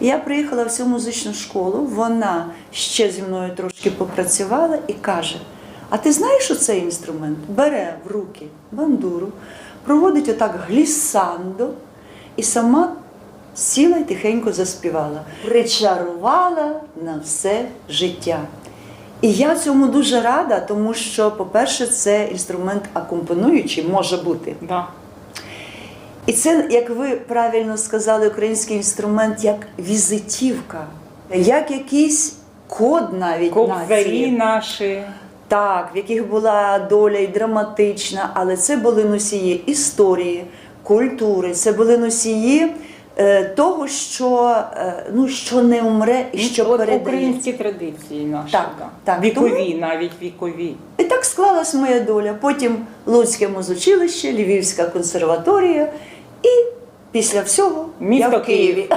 Я приїхала в цю музичну школу, вона ще зі мною трошки попрацювала і каже: А ти знаєш, що цей інструмент? Бере в руки бандуру, проводить отак глісандо і сама сіла і тихенько заспівала. Причарувала на все життя. І я цьому дуже рада, тому що, по-перше, це інструмент акомпануючий може бути. Да. І це, як ви правильно сказали, український інструмент як візитівка, як якийсь код навіть нації. наші. Так, в яких була доля і драматична, але це були носії історії, культури, це були носії е, того, що, е, ну, що не умре і що От передає. українські традиції наші. Так, да. так. Вікові, навіть вікові. І так склалась моя доля. Потім Луцьке музучилище, Львівська консерваторія, і після всього Місто я в Києві.